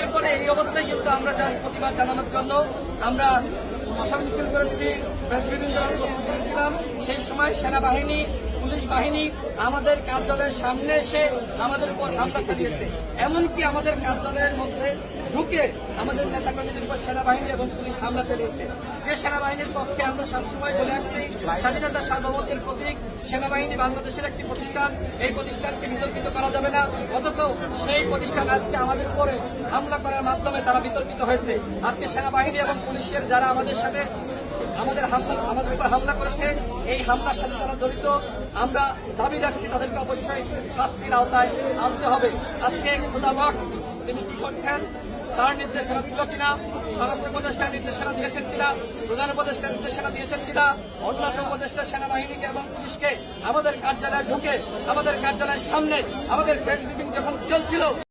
এরপরে এই অবস্থায় কিন্তু আমরা জাস্ট প্রতিবাদ জানানোর জন্য আমরা মশাল মিছিল করেছি প্রেস মিটিং করার প্রস্তুতি সেই সময় সেনাবাহিনী পুলিশ বাহিনী আমাদের কার্যালয়ের সামনে এসে আমাদের উপর হামলা চালিয়েছে। এমনকি আমাদের কার্যালয়ের মধ্যে ঢুকে আমাদের নেতাকর্মীদের উপর সেনাবাহিনী এবং পুলিশ হামলা চালিয়েছে। যে সেনাবাহিনীর পক্ষে আমরা সবসময় বলে আসছি, স্বাধীনতা সার্বভৌমত্বের প্রতীক, সেনাবাহিনী বাংলাদেশের একটি প্রতিষ্ঠান। এই প্রতিষ্ঠানকে বিতর্কিত করা যাবে না, অথচ সেই প্রতিষ্ঠান আজকে আমাদের উপরে হামলা করার মাধ্যমে তারা বিতর্কিত হয়েছে। আজকে সেনাবাহিনী এবং পুলিশের যারা আমাদের সাথে আমাদের হামলা আমাদের উপর হামলা করেছে এই হামলার সাথে তারা জড়িত, আমরা দাবি রাখছি তাদেরকে অবশ্যই শাস্তির আওতায় আনতে হবে। আজকে খোদাবক্স তিনি কি করছেন, তার নির্দেশনা ছিল কিনা, স্বরাষ্ট্র উপদেষ্টার নির্দেশনা দিয়েছেন কিনা, প্রধান উপদেষ্টার নির্দেশনা দিয়েছেন কিনা, অন্যান্য উপদেষ্টা সেনাবাহিনীকে এবং পুলিশকে আমাদের কার্যালয়ে ঢুকে, আমাদের কার্যালয়ের সামনে আমাদের প্রেস ব্রিফিং যখন চলছিল